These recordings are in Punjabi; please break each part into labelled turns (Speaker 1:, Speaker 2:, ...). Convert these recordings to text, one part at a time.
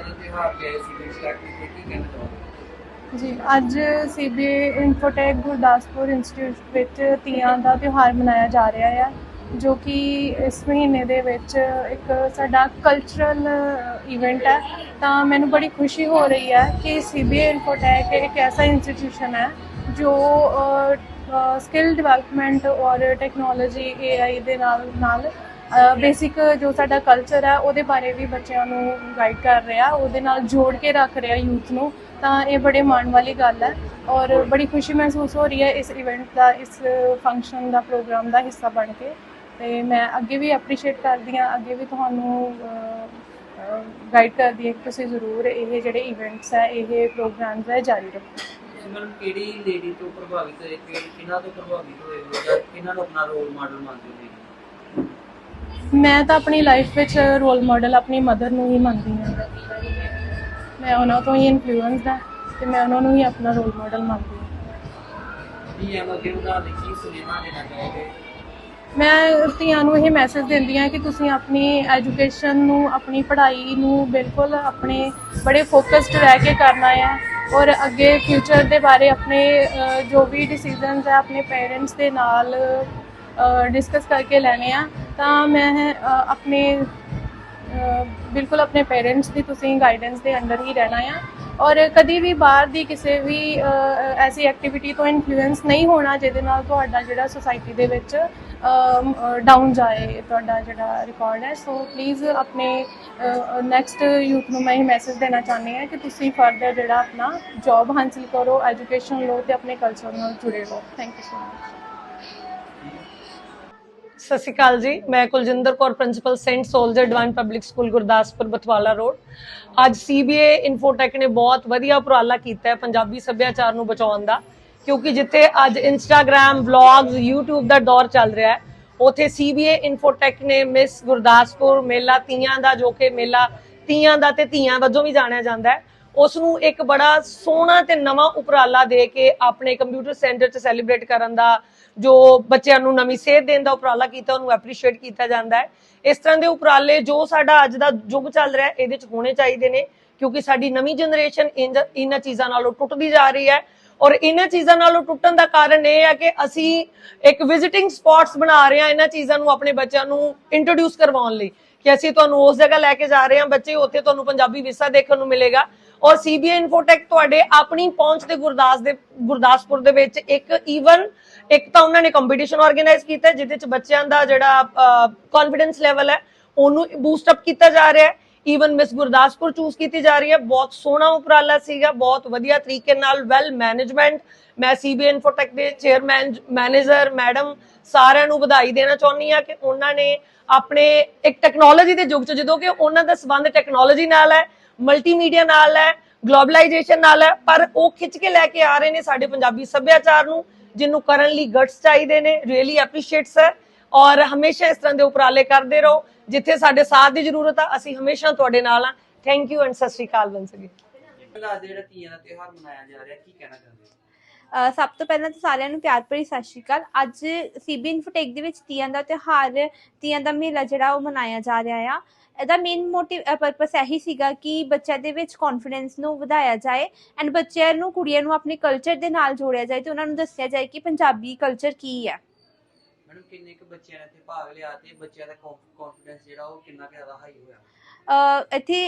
Speaker 1: ਤੀਆਂ ਦੇ ਤਿਉਹਾਰ ਤੇ ਸੀ ਸਟਾਰਟ ਕੀਤੀ ਕੀ ਕਹਿਣਾ ਚਾਹੁੰਦੇ
Speaker 2: ਜੀ, ਅੱਜ ਸੀਬੀਏ ਇਨਫੋਟੈਕ ਗੁਰਦਾਸਪੁਰ ਇੰਸਟੀਚਿਊਟ ਵਿੱਚ ਤੀਆਂ ਦਾ ਤਿਉਹਾਰ ਮਨਾਇਆ ਜਾ ਰਿਹਾ ਹੈ ਜੋ ਕਿ ਇਸ ਮਹੀਨੇ ਦੇ ਵਿੱਚ ਇੱਕ ਸਾਡਾ ਕਲਚਰਲ ਇਵੈਂਟ ਹੈ ਤਾਂ ਮੈਨੂੰ ਬੜੀ ਖੁਸ਼ੀ ਹੋ ਰਹੀ ਹੈ ਕਿ ਸੀਬੀਏ ਇਨਫੋਟੈਕ ਇੱਕ ਐਸਾ ਇੰਸਟੀਟਿਊਸ਼ਨ ਹੈ ਜੋ ਸਕਿੱਲ ਡਿਵੈਲਪਮੈਂਟ ਔਰ ਟੈਕਨੋਲੋਜੀ ਏਆਈ ਦੇ ਨਾਲ ਨਾਲ ਬੇਸਿਕ ਜੋ ਸਾਡਾ ਕਲਚਰ ਹੈ ਉਹਦੇ ਬਾਰੇ ਵੀ ਬੱਚਿਆਂ ਨੂੰ ਗਾਈਡ ਕਰ ਰਿਹਾ, ਉਹਦੇ ਨਾਲ ਜੋੜ ਕੇ ਰੱਖ ਰਿਹਾ ਯੂਥ ਨੂੰ, ਤਾਂ ਇਹ ਬੜੇ ਮਾਣ ਵਾਲੀ ਗੱਲ ਹੈ ਔਰ ਬੜੀ ਖੁਸ਼ੀ ਮਹਿਸੂਸ ਹੋ ਰਹੀ ਹੈ ਇਸ ਇਵੈਂਟ ਦਾ, ਇਸ ਫੰਕਸ਼ਨ ਦਾ ਪ੍ਰੋਗਰਾਮ ਦਾ ਹਿੱਸਾ ਬਣ ਕੇ। ਤੇ ਮੈਂ ਅੱਗੇ ਵੀ ਐਪਰੀਸ਼ੀਏਟ ਕਰਦੀ ਹਾਂ, ਅੱਗੇ ਵੀ ਤੁਹਾਨੂੰ ਗਾਈਡ ਕਰਦੀ ਹਾਂ ਕਿ ਤੁਸੀਂ ਜ਼ਰੂਰ ਇਹ ਜਿਹੜੇ ਇਵੈਂਟਸ ਹੈ ਇਹ ਪ੍ਰੋਗਰਾਮਸ ਹੈ ਜਾਰੀ ਰੱਖੋ।
Speaker 1: ਮੈਡਮ ਕਿਹੜੀ ਲੇਡੀ ਤੋਂ ਪ੍ਰਭਾਵਿਤ ਹੋਏ ਕਿਹਨਾਂ ਤੋਂ ਪ੍ਰਭਾਵਿਤ ਹੋਏ ਜਾਂ ਕਿਹਨਾਂ ਨੂੰ ਆਪਣਾ ਰੋਲ ਮਾਡਲ ਮੰਨਦੇ ਹੋ
Speaker 2: ਮੈਂ ਤਾਂ ਆਪਣੀ ਲਾਈਫ ਵਿੱਚ ਰੋਲ ਮਾਡਲ ਆਪਣੀ ਮਦਰ ਨੂੰ ਹੀ ਮੰਨਦੀ ਹਾਂ। ਮੈਂ ਉਹਨਾਂ ਤੋਂ ਹੀ ਇਨਫਲੂਐਂਸਡ ਹਾਂ ਤੇ ਮੈਂ ਉਹਨਾਂ ਨੂੰ ਹੀ ਆਪਣਾ ਰੋਲ ਮਾਡਲ ਮੰਨਦੀ ਹਾਂ।
Speaker 1: ਤੀਆਂ ਨੂੰ ਅੱਗੇ ਵਧਾਉਣ ਲਈ ਕੀ ਸੁਨੇਹਾ ਦੇਣਾ ਚਾਹੋਗੇ?
Speaker 2: ਮੈਂ ਧੀਆਂ ਨੂੰ ਇਹ ਮੈਸੇਜ ਦਿੰਦੀ ਹਾਂ ਕਿ ਤੁਸੀਂ ਆਪਣੀ ਐਜੂਕੇਸ਼ਨ ਨੂੰ ਆਪਣੀ ਪੜ੍ਹਾਈ ਨੂੰ ਬਿਲਕੁਲ ਆਪਣੇ ਬੜੇ ਫੋਕਸਡ ਰਹਿ ਕੇ ਕਰਨਾ ਹੈ ਔਰ ਅੱਗੇ ਫਿਊਚਰ ਦੇ ਬਾਰੇ ਆਪਣੇ ਜੋ ਵੀ ਡਿਸੀਜਨਸ ਹੈ ਆਪਣੇ ਪੇਰੈਂਟਸ ਦੇ ਨਾਲ ਡਿਸਕਸ ਕਰਕੇ ਲੈਣੇ ਆ। ਤਾਂ ਮੈਂ ਆਪਣੇ ਬਿਲਕੁਲ ਆਪਣੇ ਪੇਰੈਂਟਸ ਦੀ ਤੁਸੀਂ ਗਾਈਡੈਂਸ ਦੇ ਅੰਡਰ ਹੀ ਰਹਿਣਾ ਆ। ਔਰ ਕਦੀ ਵੀ ਬਾਹਰ ਦੀ ਕਿਸੇ ਵੀ ਐਸੀ ਐਕਟੀਵਿਟੀ ਤੋਂ ਇਨਫਲੂਐਂਸ ਨਹੀਂ ਹੋਣਾ ਜਿਹਦੇ ਨਾਲ ਤੁਹਾਡਾ ਜਿਹੜਾ ਸੋਸਾਇਟੀ ਦੇ ਵਿੱਚ ਡਾਊਨ ਜਾਏ, ਤੁਹਾਡਾ ਜਿਹੜਾ ਰਿਕਾਰਡ ਹੈ। ਸੋ ਪਲੀਜ਼ ਆਪਣੇ ਨੈਕਸਟ ਯੂਥ ਨੂੰ ਮੈਂ ਇਹ ਮੈਸੇਜ ਦੇਣਾ ਚਾਹੁੰਦੀ ਹਾਂ ਕਿ ਤੁਸੀਂ ਫਰਦਰ ਜਿਹੜਾ ਆਪਣਾ ਜੌਬ ਹਾਸਲ ਕਰੋ ਐਜੂਕੇਸ਼ਨ ਲਓ ਤੇ ਆਪਣੇ ਕਲਚਰ ਨਾਲ ਜੁੜੇ ਰਹੋ। ਥੈਂਕ ਯੂ ਸੋ ਮਚ
Speaker 3: ਸਤਿ ਸ਼੍ਰੀ ਅਕਾਲ ਜੀ। ਮੈਂ Kuljinder Kaur principal saint soldier divine public school Gurdaspur, Batwala road. ਅੱਜ ਸੀਬੀਏ ਇਨਫੋਟੈਕ ਨੇ ਬਹੁਤ ਵਧੀਆ ਉਪਰਾਲਾ ਕੀਤਾ ਹੈ ਪੰਜਾਬੀ ਸੱਭਿਆਚਾਰ ਨੂੰ ਬਚਾਉਣ ਦਾ, ਕਿਉਂਕਿ ਜਿੱਥੇ ਅੱਜ ਇੰਸਟਾਗ੍ਰam ਵਲੌਗਸ YouTube ਦਾ ਦੌਰ ਚੱਲ ਰਿਹਾ ਹੈ, ਉਥੇ ਸੀਬੀਏ ਇਨਫੋਟੈਕ ਨੇ ਮਿਸ ਗੁਰਦਾਸਪੁਰ ਮੇਲਾ ਤੀਆਂ ਦਾ, ਜੋ ਕਿ ਮੇਲਾ ਤੀਆਂ ਦਾ ਤੇ ਧੀਆਂ ਵਜੋਂ ਵੀ ਜਾਣਿਆ ਜਾਂਦਾ ਹੈ। ਉਸ ਨੂੰ ਇੱਕ ਬੜਾ ਸੋਹਣਾ ਤੇ ਨਵਾਂ ਉਪਰਾਲਾ ਦੇ ਕੇ ਆਪਣੇ ਕੰਪਿਊਟਰ ਸੈਂਟਰ 'ਚ ਸੈਲੀਬ੍ਰੇਟ ਕਰਨ ਦਾ, ਜੋ ਬੱਚਿਆਂ ਨੂੰ ਨਵੀਂ ਸੇਧ ਦੇਣ ਦਾ ਉਪਰਾਲਾ ਕੀਤਾ, ਉਹਨੂੰ ਐਪਰੀਸ਼ੀਏਟ ਕੀਤਾ ਜਾਂਦਾ ਹੈ। ਇਸ ਤਰ੍ਹਾਂ ਦੇ ਉਪਰਾਲੇ ਜੋ ਸਾਡਾ ਅੱਜ ਦਾ ਯੁੱਗ ਚੱਲ ਰਿਹਾ, ਇਹਦੇ 'ਚ ਹੋਣੇ ਚਾਹੀਦੇ ਨੇ, ਕਿਉਂਕਿ ਸਾਡੀ ਨਵੀਂ ਜਨਰੇਸ਼ਨ ਇਹਨਾਂ ਚੀਜ਼ਾਂ ਨਾਲੋਂ ਟੁੱਟਦੀ ਜਾ ਰਹੀ ਹੈ। ਔਰ ਇਹਨਾਂ ਚੀਜ਼ਾਂ ਨਾਲੋਂ ਟੁੱਟਣ ਦਾ ਕਾਰਨ ਇਹ ਹੈ ਕਿ ਅਸੀਂ ਇੱਕ ਵਿਜ਼ਿਟਿੰਗ ਸਪੌਟਸ ਬਣਾ ਰਹੇ ਹਾਂ ਇਹਨਾਂ ਚੀਜ਼ਾਂ ਨੂੰ ਆਪਣੇ ਬੱਚਿਆਂ ਨੂੰ ਇੰਟਰੋਡਿਊਸ ਕਰਵਾਉਣ ਲਈ। ਕਿ ਅਸੀਂ ਤੁਹਾਨੂੰ ਉਸ ਜਗ੍ਹਾ ਲੈ ਕੇ ਜਾ ਰਹੇ ਹਾਂ, ਬੱਚੇ, ਉੱਥੇ ਤੁਹਾਨੂੰ ਪੰਜਾਬੀ ਵਿਰਸਾ ਦੇਖਣ ਨੂੰ ਮਿਲੇਗਾ। ਔਰ ਸੀਬੀਆਈ ਇਨਫੋਟੈਕ ਤੁਹਾਡੇ ਆਪਣੀ ਪਹੁੰਚ ਤੇ ਗੁਰਦਾਸ ਦੇ, ਗੁਰਦਾਸਪੁਰ ਦੇ ਵਿੱਚ ਇੱਕ ਈਵਨ ਇੱਕ ਤਾਂ ਉਹਨਾਂ ਨੇ ਕੰਪੀਟੀਸ਼ਨ ਆਰਗੇਨਾਈਜ਼ ਕੀਤਾ, ਜਿਹਦੇ ਵਿੱਚ ਬੱਚਿਆਂ ਦਾ ਜਿਹੜਾ ਕੌਨਫੀਡੈਂਸ ਲੈਵਲ ਹੈ, ਉਹਨੂੰ ਬੂਸਟ ਅਪ ਕੀਤਾ ਜਾ ਰਿਹਾ ਹੈ। ਈਵਨ ਮਿਸ ਗੁਰਦਾਸਪੁਰ ਚੂਜ਼ ਕੀਤੀ ਜਾ ਰਹੀ ਹੈ। ਬਹੁਤ ਸੋਹਣਾ ਉਪਰਾਲਾ ਸੀਗਾ, ਬਹੁਤ ਵਧੀਆ ਤਰੀਕੇ ਨਾਲ ਵੈਲ ਮੈਨੇਜਮੈਂਟ ਮੈਂ ਸੀਬੀਆਈ ਇਨਫੋਟੈਕ ਦੇ ਚੇਅਰਮੈਨ ਮੈਨੇਜਰ ਮੈਡਮ ਸਾਰਿਆਂ ਨੂੰ ਵਧਾਈ ਦੇਣਾ ਚਾਹੁੰਦੀ ਆ ਕਿ ਉਹਨਾਂ ਨੇ ਆਪਣੇ ਇੱਕ ਟੈਕਨੋਲੋਜੀ ਦੇ ਯੁੱਗ 'ਚ ਜਦੋਂ ਕਿ ਉਹਨਾਂ ਦਾ ਸਬੰਧ ਟੈਕਨੋਲੋਜੀ ਨਾਲ ਹੈ ਮਲਟੀਮੀਡੀਆ ਨਾਲ ਹੈ ਗਲੋਬਲਾਈਜੇਸ਼ਨ ਨਾਲ ਹੈ, ਪਰ ਉਹ ਖਿੱਚ ਕੇ ਲੈ ਕੇ ਆ ਰਹੇ ਨੇ ਸਾਡੇ ਪੰਜਾਬੀ ਸੱਭਿਆਚਾਰ ਨੂੰ, ਜਿਹਨੂੰ ਕਰਨ ਲਈ ਗਟਸ ਚਾਹੀਦੇ ਨੇ ਰੀਅਲੀ ਐਪਰੀਸ਼ੀਏਟ ਸਰ ਔਰ ਹਮੇਸ਼ਾ ਇਸ ਤਰ੍ਹਾਂ ਦੇ ਉਪਰਾਲੇ ਕਰਦੇ ਰਹੋ, ਜਿੱਥੇ ਸਾਡੇ ਸਾਥ ਦੀ ਜ਼ਰੂਰਤ ਆ, ਅਸੀਂ ਹਮੇਸ਼ਾ ਤੁਹਾਡੇ ਨਾਲ ਆ ਥੈਂਕ ਯੂ ਐਂਡ ਸਤਿ ਸ਼੍ਰੀ ਅਕਾਲ ਵੰਸ ਅਗੇਨ
Speaker 1: ਜਿਹੜਾ ਤੀਆਂ ਦਾ ਤਿਉਹਾਰ ਮਨਾਇਆ ਜਾ ਰਿਹਾ, ਕੀ ਕਹਿਣਾ ਚਾਹੁੰਦੇ ਹੋ?
Speaker 4: ਸਭ ਤੋਂ ਪਹਿਲਾਂ ਤਾਂ ਸਾਰਿਆਂ ਨੂੰ ਪਿਆਰ ਭਰੀ ਸਤਿ ਸ਼੍ਰੀ ਅਕਾਲ। ਅੱਜ ਸੀਬੀ ਇਨਫੋਟੇਕ ਦੇ ਵਿੱਚ ਤੀਆਂ ਦਾ ਤਿਉਹਾਰ, ਤੀਆਂ ਦਾ ਮੇਲਾ ਜਿਹੜਾ ਉਹ ਮਨਾਇਆ ਜਾ ਰਿਹਾ ਆ। ਇਹਦਾ ਮੇਨ ਮੋਟਿਵ ਪਰਪਸ ਇਹੀ ਸੀਗਾ ਕਿ ਬੱਚਿਆਂ ਦੇ ਵਿੱਚ ਕੌਨਫੀਡੈਂਸ ਨੂੰ ਵਧਾਇਆ ਜਾਏ ਐਂਡ ਬੱਚਿਆਂ ਨੂੰ, ਕੁੜੀਆਂ ਨੂੰ ਆਪਣੇ ਕਲਚਰ ਦੇ ਨਾਲ ਜੋੜਿਆ ਜਾਏ ਤੇ ਉਹਨਾਂ ਨੂੰ ਦੱਸਿਆ ਜਾਏ ਕਿ ਪੰਜਾਬੀ ਕਲਚਰ ਕੀ ਹੈ
Speaker 1: ਮੈਡਮ, ਕਿੰਨੇ ਕੁ ਬੱਚਿਆਂ ਨੇ ਇੱਥੇ ਭਾਗ ਲਿਆ ਤੇ ਬੱਚਿਆਂ ਦਾ ਕੌਨਫੀਡੈਂਸ ਜਿਹੜਾ ਉਹ ਕਿੰਨਾ ਕੁ ਜ਼ਿਆਦਾ ਹਾਈ ਹੋਇਆ?
Speaker 4: ਇੱਥੇ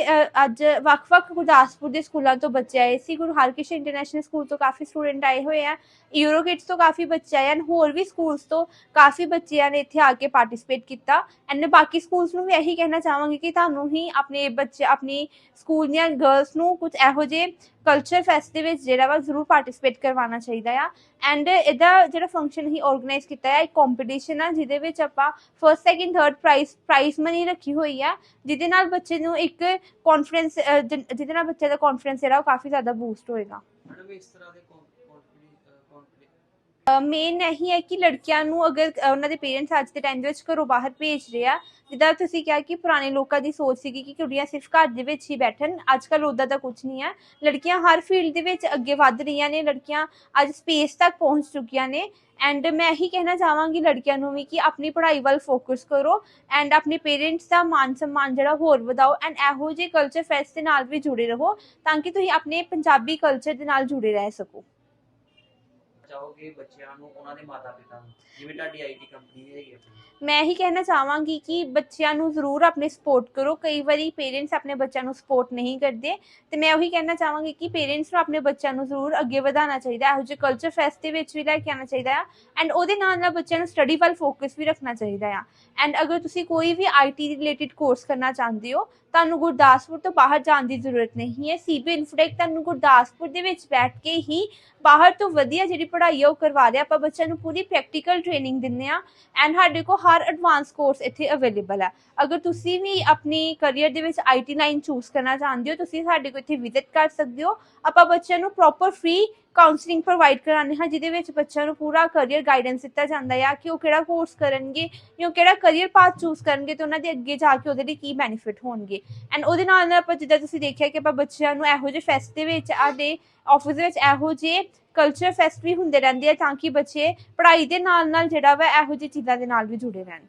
Speaker 4: ਅੱਜ ਵੱਖ-ਵੱਖ ਗੁਰਦਾਸਪੁਰ ਦੇ ਸਕੂਲਾਂ ਤੋਂ ਬੱਚੇ ਆਏ ਸੀ। ਗੁਰੂ ਹਰਕ੍ਰਿਸ਼ਨ ਇੰਟਰਨੈਸ਼ਨਲ ਸਕੂਲ ਤੋਂ ਕਾਫੀ ਸਟੂਡੈਂਟ ਆਏ ਹੋਏ ਆ। ਯੂਰੋ ਕਿਡਸ ਤੋਂ ਕਾਫੀ ਬੱਚੇ ਆਏ ਹਨ ਹੋਰ ਵੀ ਸਕੂਲਸ ਤੋਂ ਕਾਫੀ ਬੱਚਿਆਂ ਨੇ ਇੱਥੇ ਆ ਕੇ ਪਾਰਟਿਸਿਪੇਟ ਕੀਤਾ। ਐਂਡ ਬਾਕੀ ਸਕੂਲਸ ਨੂੰ ਵੀ ਇਹੀ ਕਹਿਣਾ ਚਾਹਾਂਗੀ ਕਿ ਤੁਹਾਨੂੰ ਹੀ ਆਪਣੇ ਬੱਚੇ, ਆਪਣੀ ਸਕੂਲ ਦੀਆਂ ਗਰਲਸ ਨੂੰ ਕੁਝ ਇਹੋ ਜਿਹੇ ਕਲਚਰ ਫੈਸਟ ਦੇ ਵਿੱਚ ਜਿਹੜਾ ਵਾ ਜ਼ਰੂਰ ਪਾਰਟਿਸਿਪੇਟ ਕਰਵਾਉਣਾ ਚਾਹੀਦਾ ਆ। ਐਂਡ ਇਹਦਾ ਜਿਹੜਾ ਫੰਕਸ਼ਨ ਹੀ ਆਰਗੇਨਾਈਜ਼ ਕੀਤਾ ਹੈ ਇੱਕ ਕੰਪੀਟੀਸ਼ਨ ਆ, ਜਿਹਦੇ ਵਿੱਚ ਆਪਾਂ first second third prize prize money ਰੱਖੀ ਹੋਈ ਆ, ਜਿਹਦੇ ਨਾਲ ਬੱਚੇ ਨੂੰ ਇੱਕ ਕੌਨਫੀਡੈਂਸ ਜਿਹਦੇ ਨਾਲ ਬੱਚੇ ਦਾ ਕੌਨਫੀਡੈਂਸ ਜਿਹੜਾ ਉਹ ਕਾਫੀ ਜ਼ਿਆਦਾ ਬੂਸਟ ਹੋਏਗਾ।
Speaker 1: ਮੈਡਮ ਇਸ ਤਰ੍ਹਾਂ ਦੇ
Speaker 4: ਮੇਨ ਇਹੀ ਹੈ ਕਿ ਲੜਕੀਆਂ ਨੂੰ ਅਗਰ ਉਹਨਾਂ ਦੇ ਪੇਰੈਂਟਸ ਅੱਜ ਦੇ ਟਾਈਮ ਦੇ ਵਿੱਚ ਘਰੋਂ ਬਾਹਰ ਭੇਜ ਰਹੇ ਆ, ਜਿੱਦਾਂ ਤੁਸੀਂ ਕਿਹਾ ਕਿ ਪੁਰਾਣੇ ਲੋਕਾਂ ਦੀ ਸੋਚ ਸੀਗੀ ਕਿ ਕੁੜੀਆਂ ਸਿਰਫ ਘਰ ਦੇ ਵਿੱਚ ਹੀ ਬੈਠਣ ਅੱਜ ਕੱਲ੍ਹ ਉੱਦਾਂ ਦਾ ਕੁਝ ਨਹੀਂ ਹੈ ਲੜਕੀਆਂ ਹਰ ਫੀਲਡ ਦੇ ਵਿੱਚ ਅੱਗੇ ਵੱਧ ਰਹੀਆਂ ਨੇ, ਲੜਕੀਆਂ ਅੱਜ ਸਪੇਸ ਤੱਕ ਪਹੁੰਚ ਚੁੱਕੀਆਂ ਨੇ। ਐਂਡ ਮੈਂ ਇਹੀ ਕਹਿਣਾ ਚਾਹਾਂਗੀ ਲੜਕੀਆਂ ਨੂੰ ਵੀ ਕਿ ਆਪਣੀ ਪੜ੍ਹਾਈ ਵੱਲ ਫੋਕਸ ਕਰੋ ਐਂਡ ਆਪਣੇ ਪੇਰੈਂਟਸ ਦਾ ਮਾਨ ਸਨਮਾਨ ਜਿਹੜਾ ਹੋਰ ਵਧਾਓ ਐਂਡ ਇਹੋ ਜਿਹੇ ਕਲਚਰ ਫੈਸਟ ਦੇ ਨਾਲ ਵੀ ਜੁੜੇ ਰਹੋ ਤਾਂ ਕਿ ਤੁਸੀਂ ਆਪਣੇ ਪੰਜਾਬੀ ਕਲਚਰ ਦੇ ਨਾਲ ਜੁੜੇ ਰਹਿ ਸਕੋ।
Speaker 1: ਚਾਹੋਗੇ ਬੱਚਿਆਂ ਨੂੰ, ਉਹਨਾਂ ਦੇ ਮਾਤਾ ਪਿਤਾ ਨੂੰ? ਜਿਵੇਂ ਤੁਹਾਡੀ ਆਈਟੀ ਕੰਪਨੀ ਹੈਗੀ ਆਪਣੀ।
Speaker 4: ਮੈਂ ਇਹੀ ਕਹਿਣਾ ਚਾਹਾਂਗੀ ਕਿ ਬੱਚਿਆਂ ਨੂੰ ਜ਼ਰੂਰ ਆਪਣੇ ਸਪੋਰਟ ਕਰੋ। ਕਈ ਵਾਰੀ ਪੇਰੈਂਟਸ ਆਪਣੇ ਬੱਚਿਆਂ ਨੂੰ ਸਪੋਰਟ ਨਹੀਂ ਕਰਦੇ। ਤੇ ਮੈਂ ਉਹੀ ਕਹਿਣਾ ਚਾਹਾਂਗੀ ਕਿ ਪੇਰੈਂਟਸ ਨੂੰ ਆਪਣੇ ਬੱਚਿਆਂ ਨੂੰ ਜ਼ਰੂਰ ਅੱਗੇ ਵਧਾਉਣਾ ਚਾਹੀਦਾ। ਇਹੋ ਜਿਹੇ ਕਲਚਰ ਫੈਸਟ ਦੇ ਵਿੱਚ ਵੀ ਲੈ ਕੇ ਆਉਣਾ ਚਾਹੀਦਾ ਆ। ਐਂਡ ਉਹਦੇ ਨਾਲ ਨਾਲ ਬੱਚਿਆਂ ਨੂੰ ਸਟੱਡੀ ਵੱਲ ਫੋਕਸ ਵੀ ਰੱਖਣਾ ਚਾਹੀਦਾ ਆ। ਐਂਡ ਅਗਰ ਤੁਸੀਂ ਕੋਈ ਵੀ ਆਈਟੀ ਰਿਲੇਟਡ ਕੋਰਸ ਕਰਨਾ ਚਾਹੁੰਦੇ ਹੋ ਤੁਹਾਨੂੰ ਗੁਰਦਾਸਪੁਰ ਤੋਂ ਬਾਹਰ ਜਾਣ ਦੀ ਜ਼ਰੂਰਤ ਨਹੀਂ ਹੈ। ਸੀਬੀ ਇਨਫੋਟੈਕ ਤੁਹਾਨੂੰ ਗੁਰਦਾਸਪੁਰ ਦੇ ਵਿੱਚ ਬੈਠ ਕੇ ਹੀ ਬਾਹਰ ਤੋਂ ਵਧੀਆ ਜਿਹੜੀ ਪੜ੍ਹਾਈ ਆ ਉਹ ਕਰਵਾ ਰਿਹਾ। ਆਪਾਂ ਬੱਚਿਆਂ ਨੂੰ ਪੂਰੀ ਪ੍ਰੈਕਟੀਕਲ ਟ੍ਰੇਨਿੰਗ ਦਿੰਦੇ ਆ ਐਂਡ ਸਾਡੇ ਕੋਲ ਹਰ ਐਡਵਾਂਸ ਕੋਰਸ ਇੱਥੇ ਅਵੇਲੇਬਲ ਹੈ। ਅਗਰ ਤੁਸੀਂ ਵੀ ਆਪਣੀ ਕੈਰੀਅਰ ਦੇ ਵਿੱਚ ਆਈਟੀ ਲਾਈਨ ਚੂਜ਼ ਕਰਨਾ ਚਾਹੁੰਦੇ ਹੋ, ਤੁਸੀਂ ਸਾਡੇ ਕੋਲ ਇੱਥੇ ਵਿਜ਼ਿਟ ਕਰ ਸਕਦੇ ਹੋ। ਆਪਾਂ ਬੱਚਿਆਂ ਨੂੰ ਪ੍ਰੋਪਰ ਫ੍ਰੀ ਕਾਉਂਸਲਿੰਗ ਪ੍ਰੋਵਾਈਡ ਕਰਾਉਂਦੇ ਹਾਂ, ਜਿਹਦੇ ਵਿੱਚ ਬੱਚਿਆਂ ਨੂੰ ਪੂਰਾ ਕੈਰੀਅਰ ਗਾਈਡੈਂਸ ਦਿੱਤਾ ਜਾਂਦਾ ਹੈ ਕਿ ਉਹ ਕਿਹੜਾ ਕੋਰਸ ਕਰਨਗੇ ਜਾਂ ਕਿਹੜਾ ਕੈਰੀਅਰ ਪਾਥ ਚੂਜ਼ ਕਰਨਗੇ ਤੇ ਉਹਨਾਂ ਦੇ ਅੱਗੇ ਜਾ ਕੇ ਉਹਦੇ ਲਈ ਕੀ ਬੈਨੀਫਿਟ ਹੋਣਗੇ। ਐਂਡ ਉਹਦੇ ਨਾਲ ਨਾਲ ਆਪਾਂ ਜਿੱਦਾਂ ਤੁਸੀਂ ਦੇਖਿਆ ਕਿ ਆਪਾਂ ਬੱਚਿਆਂ ਨੂੰ ਇਹੋ ਜਿਹੇ ਫੈਸਟ ਦੇ ਵਿੱਚ ਆਦੇ ਆਫਿਸ ਦੇ ਵਿੱਚ ਇਹੋ ਜਿਹੇ ਕਲਚਰ ਫੈਸਟ ਵੀ ਹੁੰਦੇ ਰਹਿੰਦੇ ਆ ਤਾਂ ਕਿ ਬੱਚੇ ਪੜ੍ਹਾਈ ਦੇ ਨਾਲ ਨਾਲ ਜਿਹੜਾ ਵਾ ਇਹੋ ਜਿਹੀ ਚੀਜ਼ਾਂ ਦੇ ਨਾਲ ਵੀ ਜੁੜੇ ਰਹਿਣ।